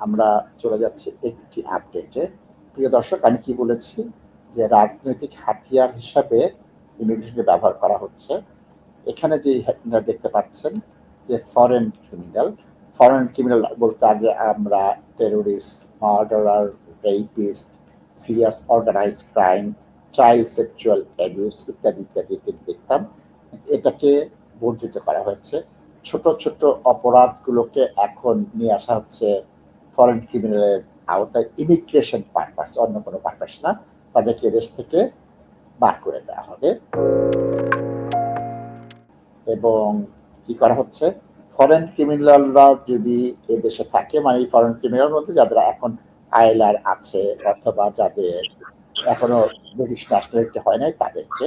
আমরা চলে যাচ্ছি একটি আপডেটে। প্রিয় দর্শক, আমি কি বলেছি যে রাজনৈতিক হাতিয়ার হিসাবে ইমিগ্রেশনকে ব্যবহার করা হচ্ছে। এখানে যে আপনারা দেখতে পাচ্ছেন যে ফরেন ক্রিমিনাল ফরেন ক্রিমিনাল বলতে আগে আমরা terrorist murderer rapist serious organise crime child sexual abuse ইত্যাদি ইত্যাদি ইত্যাদি দেখতাম। এটাকে বর্ধিত করা হয়েছে। ছোট ছোট অপরাধগুলোকে এখন নিয়ে আসা হচ্ছে ফরেন ক্রিমিনালের আওতায় ইমিগ্রেশন পারপাস অন্য কোনো পারপাস না, তাদেরকে দেশ থেকে বার করে দেওয়া হবে। এবং কি করা হচ্ছে? ফরেন ক্রিমিনালরা যদি এদেশে থাকে মানে এই ফরেন ক্রিমিনাল মধ্যে যাদের এখন আইলার আছে অথবা যাদের এখনও ব্রিটিশ ন্যাশনালিটি হয় নাই, তাদেরকে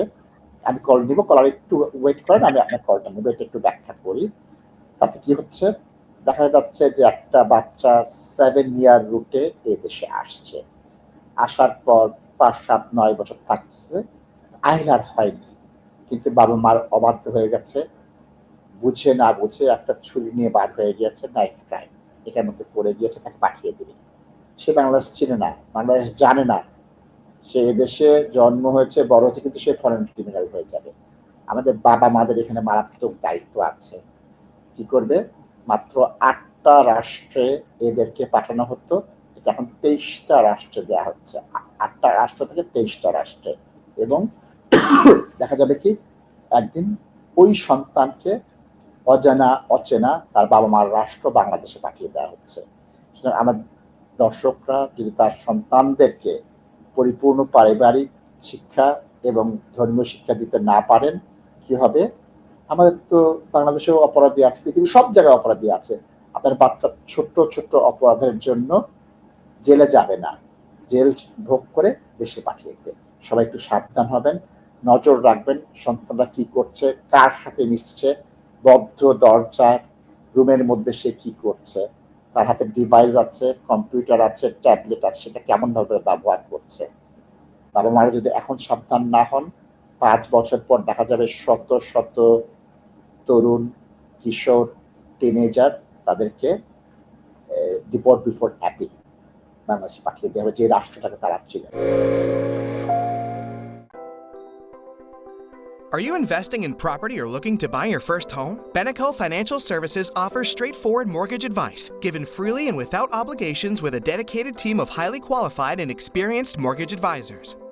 আমি কল নিব কলার একটু ওয়েট করেন, আমি আপনার কলটা নেব এটা একটু ব্যাখ্যা করি। তাতে কি হচ্ছে? দেখা যাচ্ছে যে একটা বাচ্চা সেভেন ইয়ার রুটে এ দেশে আসছে। আসার পর পাঁচ, সাত, নয় বছর থাকছে। আইলার হয়নি। কিন্তু বাবা মার অবাধ্য হয়ে গেছে। বুঝে না বুঝে একটা ছুরি নিয়ে বার হয়ে গিয়েছে নাইফ ক্রাইম এটার মধ্যে পড়ে গিয়েছে, তাকে পাঠিয়ে দিবে। সে বাংলাদেশ চিনে না, বাংলাদেশ জানে না। সে এদেশে জন্ম হয়েছে, বড় হয়েছে, কিন্তু সে ফরেন ক্রিমিনাল হয়ে যাবে। আমাদের বাবা মাদের এখানে মারাত্মক দায়িত্ব আছে। কি করবে? আটটা রাষ্ট্রে এদেরকে পাঠানো হতো। এটা এখন তেইশটা রাষ্ট্রে দেওয়া হচ্ছে। আটটা রাষ্ট্র থেকে তেইশটা রাষ্ট্রে। এবং দেখা যাবে কি, একদিন ওই সন্তানকে অজানা, অচেনা তার বাবা মার রাষ্ট্র বাংলাদেশে পাঠিয়ে দেওয়া হচ্ছে। সুতরাং আমার দর্শকরা যদি তার সন্তানদেরকে পরিপূর্ণ পারিবারিক শিক্ষা এবং ধর্মীয় শিক্ষা দিতে না পারেন, কি হবে? আমাদের তো বাংলাদেশেও অপরাধী আছে, পৃথিবীর সব জায়গায় অপরাধী আছে। আপনার বাচ্চা ছোট্ট ছোট্ট অপরাধের জন্য জেলে যাবে না। জেল ভোগ করে দেশে পাঠিয়ে দেবে। সবাই একটু সাবধান হবেন, নজর রাখবেন সন্তানরা কি করছে, কার সাথে মিশছে, বদ্ধ দরজার রুমের মধ্যে সে কি করছে, তার হাতে ডিভাইস আছে কম্পিউটার আছে ট্যাবলেট আছে, সেটা কেমন ভাবে ব্যবহার করছে। বাবা মারা যদি এখন সাবধান না হন, পাঁচ বছর পর দেখা যাবে শত শত তরুণ কিশোর টিনেজার তাদেরকে ডিপোর্ট বিফোর অ্যাপিং বাংলাদেশে পাঠিয়ে দেওয়া হবে যে রাষ্ট্রটাকে তারা ছিলেন Are you investing in property or looking to buy your first home? Beneco Financial Services offers straightforward mortgage advice, given freely and without obligations with a dedicated team of highly qualified and experienced mortgage advisors.